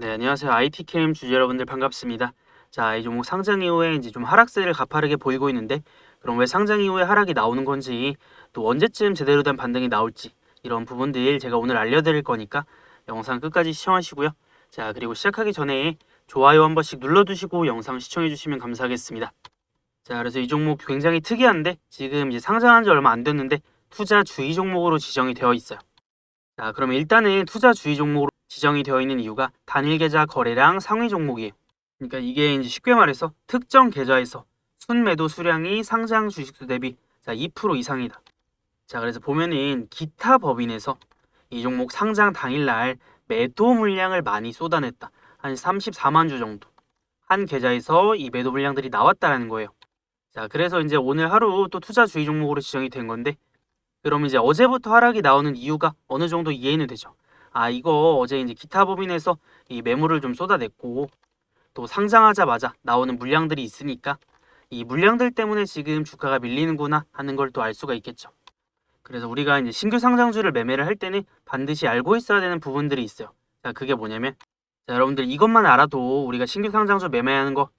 네, 안녕하세요. IT캠 주주 여러분들 반갑습니다. 자, 이 종목 상장 이후에 이제 좀 하락세를 가파르게 보이고 있는데, 그럼 왜 상장 이후에 하락이 나오는 건지, 또 언제쯤 제대로 된 반등이 나올지, 이런 부분들 제가 오늘 알려드릴 거니까 영상 끝까지 시청하시고요. 자, 그리고 시작하기 전에 좋아요 한 번씩 눌러두시고 영상 시청해주시면 감사하겠습니다. 자, 그래서 이 종목 굉장히 특이한데, 지금 이제 상장한 지 얼마 안 됐는데, 투자 주의 종목으로 지정이 되어 있어요. 자, 그러면 일단은 투자 주의 종목으로 지정이 되어 있는 이유가 단일 계좌 거래량 상위 종목이에요. 그러니까 이게 이제 쉽게 말해서 특정 계좌에서 순매도 수량이 상장 주식수 대비 자, 2% 이상이다. 자, 그래서 보면은 기타 법인에서 이 종목 상장 당일날 매도 물량을 많이 쏟아냈다. 한 34만 주 정도. 한 계좌에서 이 매도 물량들이 나왔다라는 거예요. 자, 그래서 이제 오늘 하루 또 투자 주의 종목으로 지정이 된 건데 그럼 이제 어제부터 하락이 나오는 이유가 어느 정도 이해는 되죠. 아, 이거 어제 이제 기타 법인에서 이 매물을 좀 쏟아냈고 또 상장하자마자 나오는 물량들이 있으니까 이 물량들 때문에 지금 주가가 밀리는구나 하는 걸 또 알 수가 있겠죠. 그래서 우리가 이제 신규 상장주를 매매를 할 때는 반드시 알고 있어야 되는 부분들이 있어요. 자, 그게 뭐냐면 자, 여러분들 이것만 알아도 우리가 신규 상장주 매매하는 거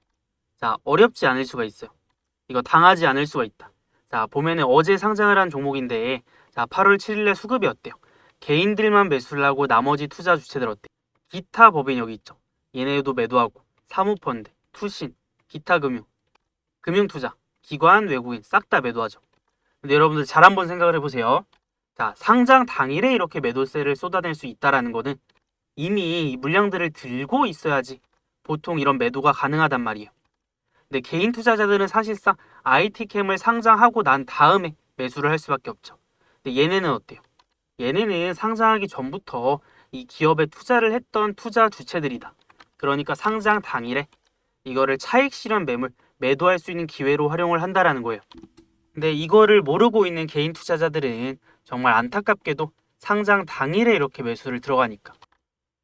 자, 어렵지 않을 수가 있어요. 이거 당하지 않을 수가 있다. 자, 보면은 어제 상장을 한 종목인데 자, 8월 7일에 수급이 어때요? 개인들만 매수를 하고 나머지 투자 주체들 어때? 기타 법인 여기 있죠. 얘네도 매도하고 사모펀드, 투신, 기타 금융, 금융 투자, 기관, 외국인 싹 다 매도하죠. 근데 여러분들 잘 한번 생각을 해보세요. 자, 상장 당일에 이렇게 매도세를 쏟아낼 수 있다라는 거는 이미 이 물량들을 들고 있어야지 보통 이런 매도가 가능하단 말이에요. 근데 개인 투자자들은 사실상 IT캠을 상장하고 난 다음에 매수를 할 수밖에 없죠. 근데 얘네는 어때요? 얘네는 상장하기 전부터 이 기업에 투자를 했던 투자 주체들이다. 그러니까 상장 당일에 이거를 차익 실현 매물 매도할 수 있는 기회로 활용을 한다라는 거예요. 근데 이거를 모르고 있는 개인 투자자들은 정말 안타깝게도 상장 당일에 이렇게 매수를 들어가니까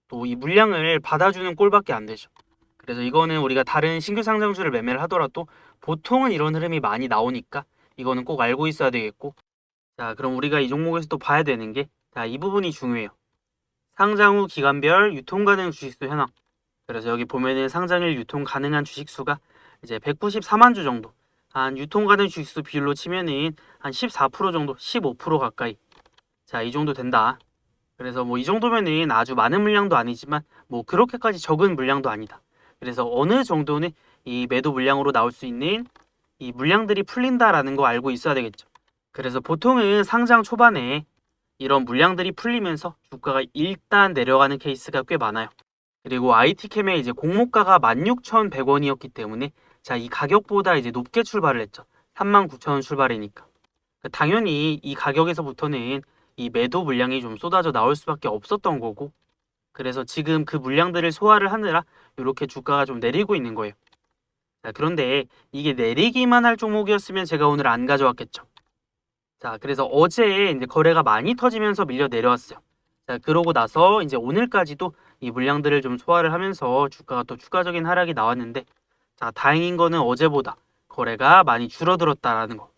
또 이 물량을 받아주는 꼴밖에 안 되죠. 그래서 이거는 우리가 다른 신규 상장주를 매매를 하더라도 보통은 이런 흐름이 많이 나오니까 이거는 꼭 알고 있어야 되겠고 자 그럼 우리가 이 종목에서 또 봐야 되는 게 자 이 부분이 중요해요. 상장 후 기간별 유통 가능 주식수 현황 그래서 여기 보면은 상장일 유통 가능한 주식수가 이제 194만 주 정도 한 유통 가능 주식수 비율로 치면은 한 14% 정도 15% 가까이 자 이 정도 된다. 그래서 뭐 이 정도면은 아주 많은 물량도 아니지만 뭐 그렇게까지 적은 물량도 아니다. 그래서 어느 정도는 이 매도 물량으로 나올 수 있는 이 물량들이 풀린다라는 거 알고 있어야 되겠죠. 그래서 보통은 상장 초반에 이런 물량들이 풀리면서 주가가 일단 내려가는 케이스가 꽤 많아요. 그리고 IT캠의 이제 공모가가 16,100원이었기 때문에 자, 이 가격보다 이제 높게 출발을 했죠. 39,000원 출발이니까. 당연히 이 가격에서부터는 이 매도 물량이 좀 쏟아져 나올 수밖에 없었던 거고 그래서 지금 그 물량들을 소화를 하느라 이렇게 주가가 좀 내리고 있는 거예요. 자, 그런데 이게 내리기만 할 종목이었으면 제가 오늘 안 가져왔겠죠. 자, 그래서 어제 이제 거래가 많이 터지면서 밀려 내려왔어요. 자, 그러고 나서 이제 오늘까지도 이 물량들을 좀 소화를 하면서 주가가 또 추가적인 하락이 나왔는데 자, 다행인 거는 어제보다 거래가 많이 줄어들었다라는 거.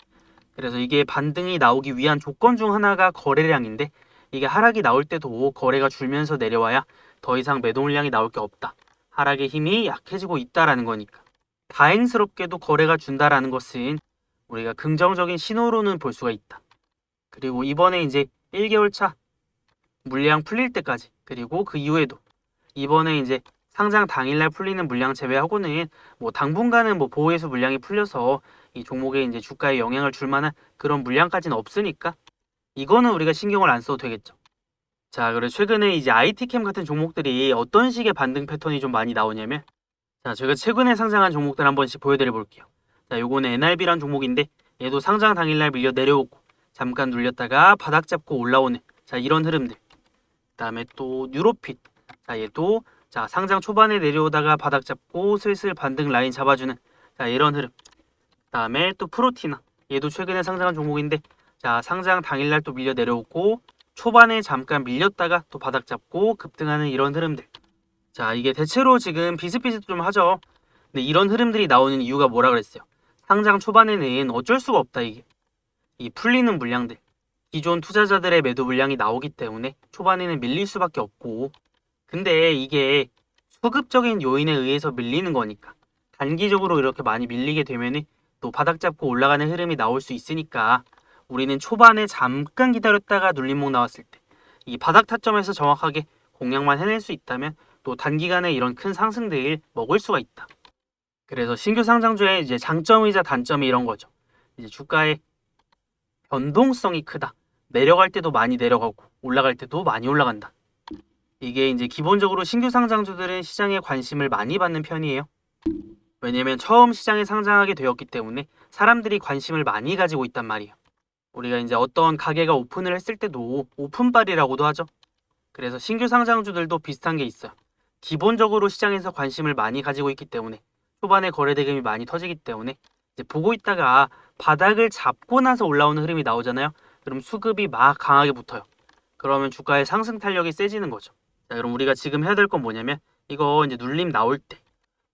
그래서 이게 반등이 나오기 위한 조건 중 하나가 거래량인데 이게 하락이 나올 때도 거래가 줄면서 내려와야 더 이상 매도 물량이 나올 게 없다. 하락의 힘이 약해지고 있다라는 거니까. 다행스럽게도 거래가 준다라는 것은 우리가 긍정적인 신호로는 볼 수가 있다. 그리고 이번에 이제 1개월 차 물량 풀릴 때까지 그리고 그 이후에도 이번에 이제 상장 당일날 풀리는 물량 제외하고는 뭐 당분간은 뭐 보호해수 물량이 풀려서 이 종목에 이제 주가에 영향을 줄 만한 그런 물량까지는 없으니까 이거는 우리가 신경을 안 써도 되겠죠. 자, 그리고 최근에 이제 IT캠 같은 종목들이 어떤 식의 반등 패턴이 좀 많이 나오냐면 자, 제가 최근에 상장한 종목들 한 번씩 보여드려 볼게요. 자, 요거는 NRB란 종목인데 얘도 상장 당일날 밀려 내려오고 잠깐 눌렸다가 바닥 잡고 올라오는 자, 이런 흐름들. 그다음에 또 뉴로핏. 자, 얘도 자, 상장 초반에 내려오다가 바닥 잡고 슬슬 반등 라인 잡아주는 자, 이런 흐름. 그다음에 또 프로티나. 얘도 최근에 상장한 종목인데 자, 상장 당일날 또 밀려 내려오고 초반에 잠깐 밀렸다가 또 바닥 잡고 급등하는 이런 흐름들. 자, 이게 대체로 지금 비슷비슷 좀 하죠. 근데 이런 흐름들이 나오는 이유가 뭐라 그랬어요? 상장 초반에는 어쩔 수가 없다, 이게. 이 풀리는 물량들. 기존 투자자들의 매도 물량이 나오기 때문에 초반에는 밀릴 수밖에 없고. 근데 이게 수급적인 요인에 의해서 밀리는 거니까 단기적으로 이렇게 많이 밀리게 되면은 또 바닥 잡고 올라가는 흐름이 나올 수 있으니까 우리는 초반에 잠깐 기다렸다가 눌림목 나왔을 때 이 바닥 타점에서 정확하게 공략만 해낼 수 있다면 또 단기간에 이런 큰 상승들 먹을 수가 있다. 그래서 신규 상장주의 이제 장점이자 단점이 이런 거죠. 이제 주가의 변동성이 크다. 내려갈 때도 많이 내려가고 올라갈 때도 많이 올라간다. 이게 이제 기본적으로 신규 상장주들은 시장에 관심을 많이 받는 편이에요. 왜냐면 처음 시장에 상장하게 되었기 때문에 사람들이 관심을 많이 가지고 있단 말이에요. 우리가 이제 어떤 가게가 오픈을 했을 때도 오픈발이라고도 하죠. 그래서 신규 상장주들도 비슷한 게 있어요. 기본적으로 시장에서 관심을 많이 가지고 있기 때문에 초반에 거래 대금이 많이 터지기 때문에 보고 있다가 바닥을 잡고 나서 올라오는 흐름이 나오잖아요. 그럼 수급이 막 강하게 붙어요. 그러면 주가의 상승 탄력이 세지는 거죠. 자, 그럼 우리가 지금 해야 될 건 뭐냐면 이거 이제 눌림 나올 때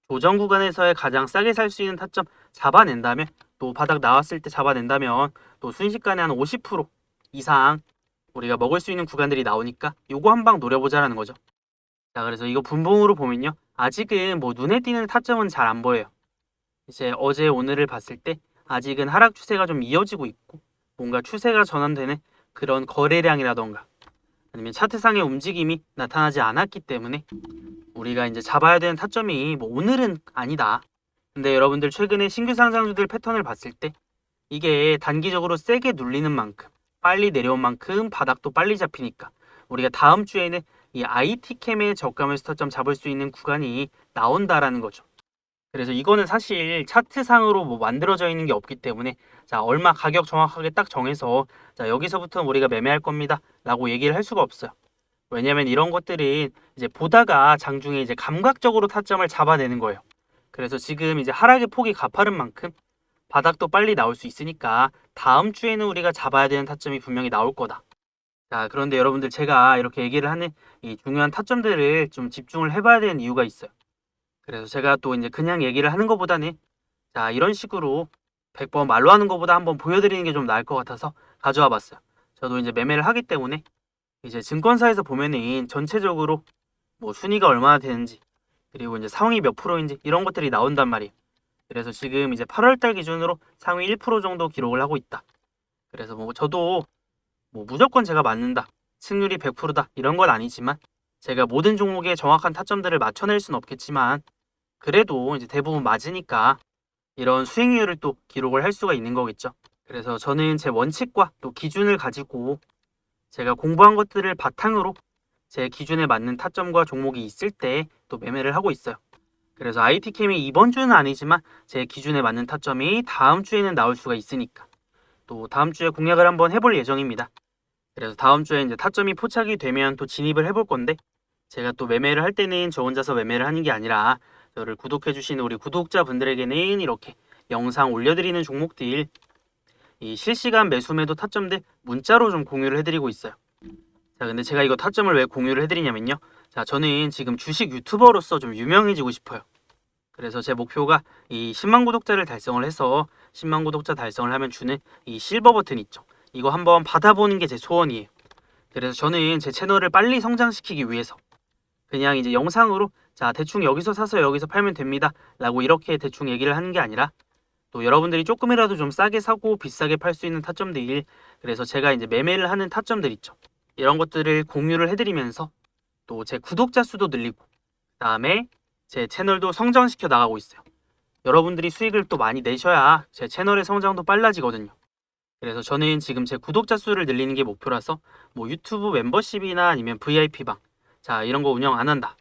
조정 구간에서의 가장 싸게 살 수 있는 타점 잡아낸 다음에 또 바닥 나왔을 때 잡아낸다면 또 순식간에 한 50% 이상 우리가 먹을 수 있는 구간들이 나오니까 요거 한 방 노려보자라는 거죠. 자, 그래서 이거 분봉으로 보면요. 아직은 뭐 눈에 띄는 타점은 잘 안 보여요. 이제 어제 오늘을 봤을 때 아직은 하락 추세가 좀 이어지고 있고 뭔가 추세가 전환되는 그런 거래량이라던가 아니면 차트상의 움직임이 나타나지 않았기 때문에 우리가 이제 잡아야 되는 타점이 뭐 오늘은 아니다. 근데 여러분들 최근에 신규 상장주들 패턴을 봤을 때 이게 단기적으로 세게 눌리는 만큼 빨리 내려온 만큼 바닥도 빨리 잡히니까 우리가 다음 주에는 이 IT캠의 저감을 스타점 잡을 수 있는 구간이 나온다라는 거죠. 그래서 이거는 사실 차트상으로 뭐 만들어져 있는 게 없기 때문에 자 얼마 가격 정확하게 딱 정해서 자 여기서부터 우리가 매매할 겁니다 라고 얘기를 할 수가 없어요. 왜냐면 이런 것들은 이제 보다가 장중에 이제 감각적으로 타점을 잡아내는 거예요. 그래서 지금 이제 하락의 폭이 가파른 만큼 바닥도 빨리 나올 수 있으니까 다음 주에는 우리가 잡아야 되는 타점이 분명히 나올 거다 자 그런데 여러분들 제가 이렇게 얘기를 하는 이 중요한 타점들을 좀 집중을 해봐야 되는 이유가 있어요 그래서 제가 또 이제 그냥 얘기를 하는 것보다는 자 이런 식으로 100번 말로 하는 것보다 한번 보여드리는 게 좀 나을 것 같아서 가져와 봤어요. 저도 이제 매매를 하기 때문에 이제 증권사에서 보면은 전체적으로 뭐 순위가 얼마나 되는지 그리고 이제 상위 몇 프로인지 이런 것들이 나온단 말이에요. 그래서 지금 이제 8월달 기준으로 상위 1% 정도 기록을 하고 있다. 그래서 뭐 저도 뭐 무조건 제가 맞는다, 승률이 100%다 이런 건 아니지만 제가 모든 종목의 정확한 타점들을 맞춰낼 수는 없겠지만 그래도 이제 대부분 맞으니까 이런 수익률을 또 기록을 할 수가 있는 거겠죠. 그래서 저는 제 원칙과 또 기준을 가지고 제가 공부한 것들을 바탕으로 제 기준에 맞는 타점과 종목이 있을 때 또 매매를 하고 있어요. 그래서 IT캠이 이번 주는 아니지만 제 기준에 맞는 타점이 다음 주에는 나올 수가 있으니까 또 다음 주에 공략을 한번 해볼 예정입니다. 그래서 다음 주에 이제 타점이 포착이 되면 또 진입을 해볼 건데 제가 또 매매를 할 때는 저 혼자서 매매를 하는 게 아니라 저를 구독해주시는 우리 구독자분들에게는 이렇게 영상 올려드리는 종목들 이 실시간 매수 매도 타점들 문자로 좀 공유를 해드리고 있어요. 자, 근데 제가 이거 타점을 왜 공유를 해드리냐면요. 자, 저는 지금 주식 유튜버로서 좀 유명해지고 싶어요. 그래서 제 목표가 이 10만 구독자를 달성을 해서 10만 구독자 달성을 하면 주는 이 실버 버튼 있죠. 이거 한번 받아보는 게 제 소원이에요. 그래서 저는 제 채널을 빨리 성장시키기 위해서 그냥 이제 영상으로 자 대충 여기서 사서 여기서 팔면 됩니다. 라고 이렇게 대충 얘기를 하는 게 아니라 또 여러분들이 조금이라도 좀 싸게 사고 비싸게 팔 수 있는 타점들 그래서 제가 이제 매매를 하는 타점들 있죠. 이런 것들을 공유를 해드리면서 또 제 구독자 수도 늘리고 그 다음에 제 채널도 성장시켜 나가고 있어요. 여러분들이 수익을 또 많이 내셔야 제 채널의 성장도 빨라지거든요 그래서 저는 지금 제 구독자 수를 늘리는 게 목표라서 뭐 유튜브 멤버십이나 아니면 VIP방 자 이런 거 운영 안 한다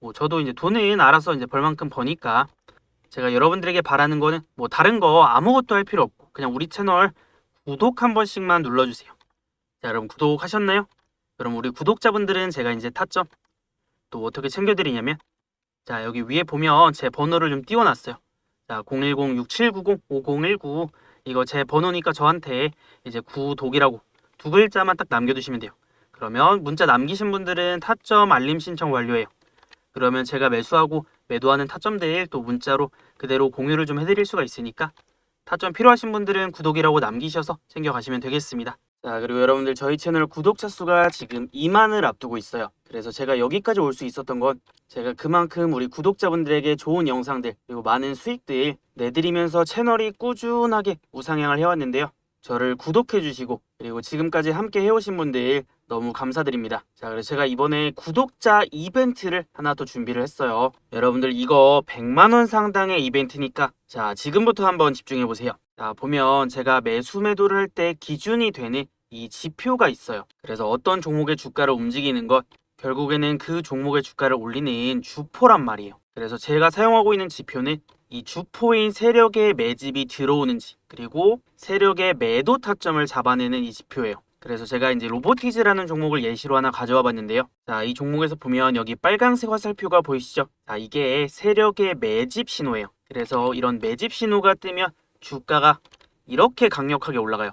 뭐 저도 이제 돈은 알아서 이제 벌 만큼 버니까 제가 여러분들에게 바라는 거는 뭐 다른 거 아무것도 할 필요 없고 그냥 우리 채널 구독 한 번씩만 눌러주세요. 자 여러분 구독하셨나요? 그럼 우리 구독자분들은 제가 이제 타점 또 어떻게 챙겨드리냐면 자 여기 위에 보면 제 번호를 좀 띄워놨어요. 자 010-6790-5019 이거 제 번호니까 저한테 이제 구독이라고 두 글자만 딱 남겨두시면 돼요. 그러면 문자 남기신 분들은 타점 알림 신청 완료해요. 그러면 제가 매수하고 매도하는 타점들 또 문자로 그대로 공유를 좀 해드릴 수가 있으니까 타점 필요하신 분들은 구독이라고 남기셔서 챙겨가시면 되겠습니다. 자, 그리고 여러분들 저희 채널 구독자 수가 지금 2만을 앞두고 있어요. 그래서 제가 여기까지 올 수 있었던 건 제가 그만큼 우리 구독자분들에게 좋은 영상들 그리고 많은 수익들 내드리면서 채널이 꾸준하게 우상향을 해왔는데요. 저를 구독해 주시고 그리고 지금까지 함께 해오신 분들 너무 감사드립니다. 자, 그래서 제가 이번에 구독자 이벤트를 하나 또 준비를 했어요. 여러분들 이거 100만 원 상당의 이벤트니까 자, 지금부터 한번 집중해 보세요. 자, 보면 제가 매수 매도를 할 때 기준이 되는 이 지표가 있어요. 그래서 어떤 종목의 주가를 움직이는 것 결국에는 그 종목의 주가를 올리는 주포란 말이에요. 그래서 제가 사용하고 있는 지표는 이 주포인 세력의 매집이 들어오는지 그리고 세력의 매도 타점을 잡아내는 이 지표예요. 그래서 제가 이제 로보티즈라는 종목을 예시로 하나 가져와 봤는데요. 자, 이 종목에서 보면 여기 빨강색 화살표가 보이시죠? 자, 이게 세력의 매집 신호예요. 그래서 이런 매집 신호가 뜨면 주가가 이렇게 강력하게 올라가요.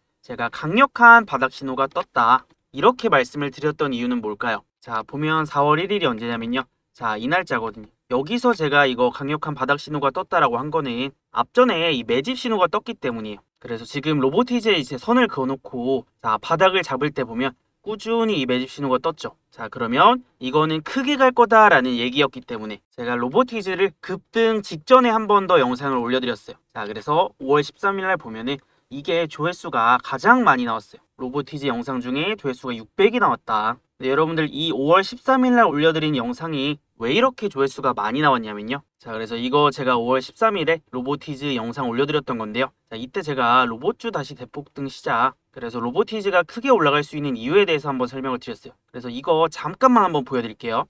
제가 강력한 바닥 신호가 떴다 이렇게 말씀을 드렸던 이유는 뭘까요? 자 보면 4월 1일이 언제냐면요 자 이 날짜거든요 여기서 제가 이거 강력한 바닥 신호가 떴다라고 한 거는 앞전에 이 매집 신호가 떴기 때문이에요 그래서 지금 로보티즈에 이제 선을 그어놓고 자 바닥을 잡을 때 보면 꾸준히 이 매집 신호가 떴죠. 자, 그러면 이거는 크게 갈 거다라는 얘기였기 때문에 제가 로보티즈를 급등 직전에 한 번 더 영상을 올려드렸어요. 자, 그래서 5월 13일 날 보면은 이게 조회수가 가장 많이 나왔어요. 로보티즈 영상 중에 조회수가 600이 나왔다. 네, 여러분들 이 5월 13일 날 올려드린 영상이 왜 이렇게 조회수가 많이 나왔냐면요. 자, 그래서 이거 제가 5월 13일에 로보티즈 영상 올려드렸던 건데요. 자, 이때 제가 로봇주 다시 대폭등 시작. 그래서 로보티즈가 크게 올라갈 수 있는 이유에 대해서 한번 설명을 드렸어요. 그래서 이거 잠깐만 한번 보여드릴게요.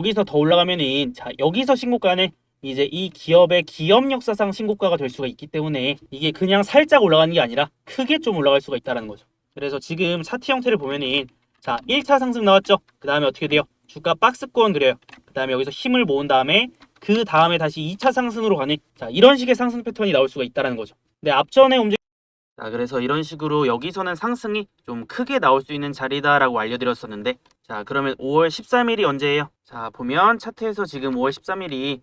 여기서 더 올라가면은 자 여기서 신고가는 이제 이 기업의 기업 역사상 신고가가 될 수가 있기 때문에 이게 그냥 살짝 올라가는 게 아니라 크게 좀 올라갈 수가 있다는 거죠. 그래서 지금 차트 형태를 보면은 자 1차 상승 나왔죠. 그 다음에 어떻게 돼요? 주가 박스권 그려요. 그 다음에 여기서 힘을 모은 다음에 그 다음에 다시 2차 상승으로 가는 자 이런 식의 상승 패턴이 나올 수가 있다는 거죠. 근데 앞전에 움직 자, 그래서 이런 식으로 여기서는 상승이 좀 크게 나올 수 있는 자리다라고 알려드렸었는데, 자, 그러면 5월 13일이 언제예요? 자, 보면 차트에서 지금 5월 13일이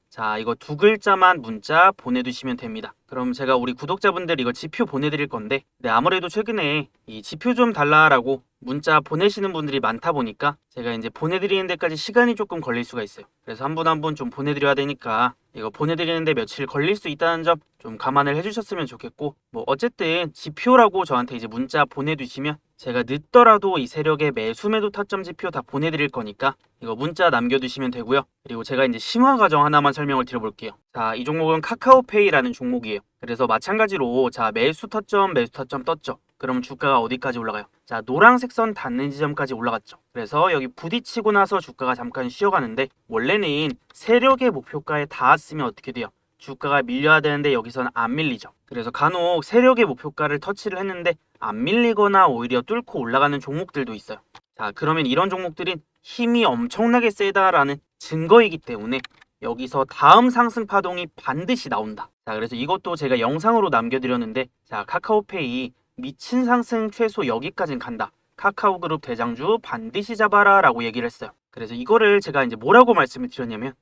자 이거 두 글자만 문자 보내주시면 됩니다. 그럼 제가 우리 구독자분들 이거 지표 보내드릴 건데 네, 아무래도 최근에 이 지표 좀 달라라고 문자 보내시는 분들이 많다 보니까 제가 이제 보내드리는 데까지 시간이 조금 걸릴 수가 있어요. 그래서 한 분 한 분 좀 보내드려야 되니까 이거 보내드리는데 며칠 걸릴 수 있다는 점 좀 감안을 해주셨으면 좋겠고 뭐 어쨌든 지표라고 저한테 이제 문자 보내주시면 제가 늦더라도 이 세력의 매수 매도 타점 지표 다 보내드릴 거니까 이거 문자 남겨두시면 되고요. 그리고 제가 이제 심화 과정 하나만 설명을 드려볼게요. 자, 이 종목은 카카오페이라는 종목이에요. 그래서 마찬가지로 자 매수 타점 매수 타점 떴죠. 그럼 주가가 어디까지 올라가요? 자 노란색 선 닿는 지점까지 올라갔죠. 그래서 여기 부딪히고 나서 주가가 잠깐 쉬어가는데 원래는 세력의 목표가에 닿았으면 어떻게 돼요? 주가가 밀려야 되는데 여기서는 안 밀리죠. 그래서 간혹 세력의 목표가를 터치를 했는데 안 밀리거나 오히려 뚫고 올라가는 종목들도 있어요. 자, 그러면 이런 종목들은 힘이 엄청나게 세다라는 증거이기 때문에 여기서 다음 상승 파동이 반드시 나온다. 자, 그래서 이것도 제가 영상으로 남겨드렸는데, 자, 카카오페이 미친 상승 최소 여기까진 간다. 카카오 그룹 대장주 반드시 잡아라 라고 얘기를 했어요. 그래서 이거를 제가 이제 뭐라고 말씀을 드렸냐면,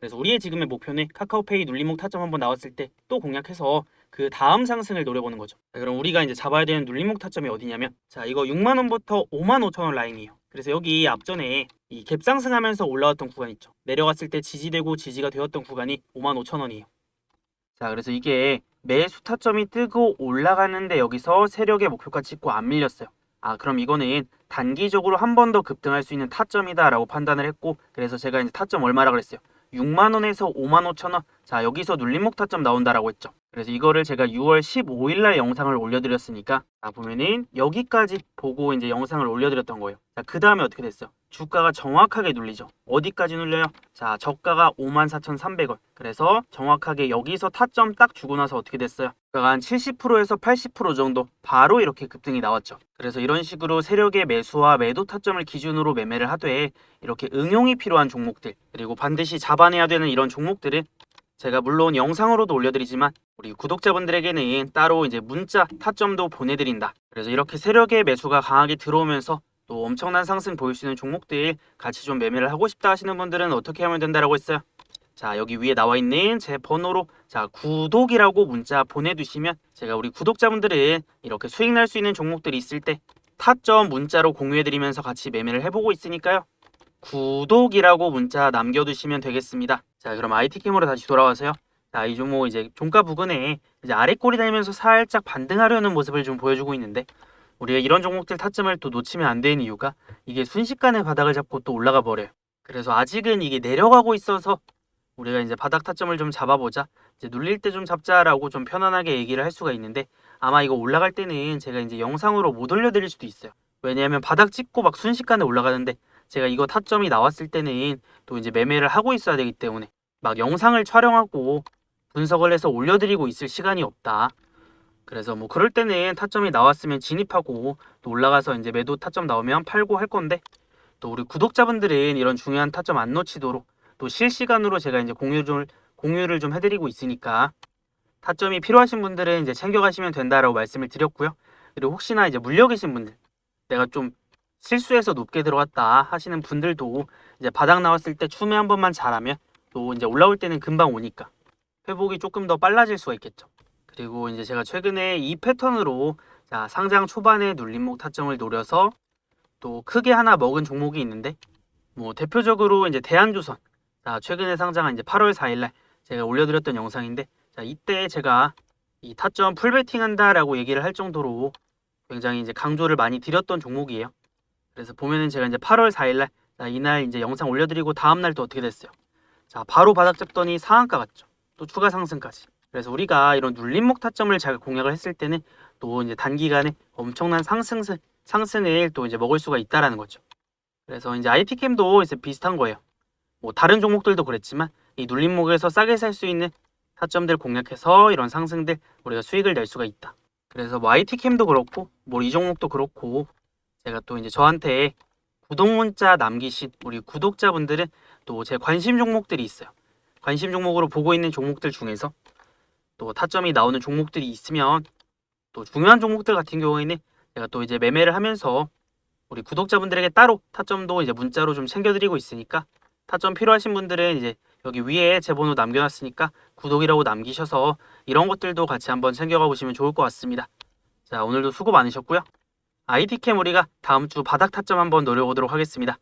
그래서 우리의 지금의 목표는 카카오페이 눌림목 타점 한번 나왔을 때 또 공략해서 그 다음 상승을 노려보는 거죠. 자, 그럼 우리가 이제 잡아야 되는 눌림목 타점이 어디냐면, 자, 이거 6만 원부터 5만 5천 원 라인이에요. 그래서 여기 앞전에 이 갭 상승하면서 올라왔던 구간 있죠. 내려갔을 때 지지되고 지지가 되었던 구간이 5만 5천 원이에요. 자, 그래서 이게 매수 타점이 뜨고 올라가는데 여기서 세력의 목표가 찍고 안 밀렸어요. 아, 그럼 이거는 단기적으로 한 번 더 급등할 수 있는 타점이다라고 판단을 했고, 그래서 제가 이제 타점 얼마라 그랬어요. 6만 원에서 5만 5천 원. 자, 여기서 눌림목 타점 나온다라고 했죠. 그래서 이거를 제가 6월 15일 날 영상을 올려드렸으니까, 자, 보면은 여기까지 보고 이제 영상을 올려드렸던 거예요. 자, 그 다음에 어떻게 됐어요? 주가가 정확하게 눌리죠. 어디까지 눌려요? 자, 저가가 54,300원. 그래서 정확하게 여기서 타점 딱 주고 나서 어떻게 됐어요? 주가가 한 70%에서 80% 정도 바로 이렇게 급등이 나왔죠. 그래서 이런 식으로 세력의 매수와 매도 타점을 기준으로 매매를 하되 이렇게 응용이 필요한 종목들 그리고 반드시 잡아내야 되는 이런 종목들은 제가 물론 영상으로도 올려드리지만 우리 구독자분들에게는 따로 이제 문자 타점도 보내드린다. 그래서 이렇게 세력의 매수가 강하게 들어오면서 또 엄청난 상승 보일 수 있는 종목들 같이 좀 매매를 하고 싶다 하시는 분들은 어떻게 하면 된다라고 했어요? 자 여기 위에 나와 있는 제 번호로 자 구독이라고 문자 보내두시면 제가 우리 구독자분들은 이렇게 수익 날 수 있는 종목들이 있을 때 타점 문자로 공유해드리면서 같이 매매를 해보고 있으니까요. 구독이라고 문자 남겨두시면 되겠습니다. 자 그럼 IT캠으로 다시 돌아와서요. 자 이 종목 이제 종가 부근에 이제 아래 꼬리 달면서 살짝 반등하려는 모습을 좀 보여주고 있는데 우리가 이런 종목들 타점을 또 놓치면 안 되는 이유가 이게 순식간에 바닥을 잡고 또 올라가 버려요. 그래서 아직은 이게 내려가고 있어서 우리가 이제 바닥 타점을 좀 잡아보자. 이제 눌릴 때 좀 잡자라고 좀 편안하게 얘기를 할 수가 있는데 아마 이거 올라갈 때는 제가 이제 영상으로 못 올려드릴 수도 있어요. 왜냐하면 바닥 찍고 막 순식간에 올라가는데 제가 이거 타점이 나왔을 때는 또 이제 매매를 하고 있어야 되기 때문에 막 영상을 촬영하고 분석을 해서 올려드리고 있을 시간이 없다. 그래서 뭐 그럴 때는 타점이 나왔으면 진입하고 또 올라가서 이제 매도 타점 나오면 팔고 할 건데 또 우리 구독자분들은 이런 중요한 타점 안 놓치도록 또 실시간으로 제가 이제 공유 좀 공유를 좀 해드리고 있으니까 타점이 필요하신 분들은 이제 챙겨가시면 된다라고 말씀을 드렸고요. 그리고 혹시나 이제 물려 계신 분들 내가 좀 실수해서 높게 들어갔다 하시는 분들도 이제 바닥 나왔을 때 추매 한 번만 잘하면 또 이제 올라올 때는 금방 오니까 회복이 조금 더 빨라질 수가 있겠죠. 그리고 이제 제가 최근에 이 패턴으로 자, 상장 초반에 눌림목 타점을 노려서 또 크게 하나 먹은 종목이 있는데 뭐 대표적으로 이제 대한조선 자, 최근에 상장한 이제 8월 4일 날 제가 올려드렸던 영상인데 자, 이때 제가 이 타점 풀베팅 한다라고 얘기를 할 정도로 굉장히 이제 강조를 많이 드렸던 종목이에요. 그래서 보면은 제가 이제 8월 4일 날 자, 이날 이제 영상 올려드리고 다음 날 또 어떻게 됐어요? 자, 바로 바닥 잡더니 상한가 갔죠. 또 추가 상승까지. 그래서 우리가 이런 눌림목 타점을 잘 공략을 했을 때는 또 이제 단기간에 엄청난 상승 상승을 또 이제 먹을 수가 있다라는 거죠. 그래서 이제 IT캠도 이제 비슷한 거예요. 뭐 다른 종목들도 그랬지만 이 눌림목에서 싸게 살 수 있는 타점들 공략해서 이런 상승들 우리가 수익을 낼 수가 있다. 그래서 뭐 IT캠도 그렇고 뭐 이 종목도 그렇고 제가 또 이제 저한테 구독 문자 남기신 우리 구독자분들은 또 제 관심 종목들이 있어요. 관심 종목으로 보고 있는 종목들 중에서 또 타점이 나오는 종목들이 있으면 또 중요한 종목들 같은 경우에는 제가 또 이제 매매를 하면서 우리 구독자분들에게 따로 타점도 이제 문자로 좀 챙겨드리고 있으니까 타점 필요하신 분들은 이제 여기 위에 제 번호 남겨놨으니까 구독이라고 남기셔서 이런 것들도 같이 한번 챙겨가 보시면 좋을 것 같습니다. 자 오늘도 수고 많으셨고요. IT캠 우리가 다음 주 바닥 타점 한번 노려보도록 하겠습니다.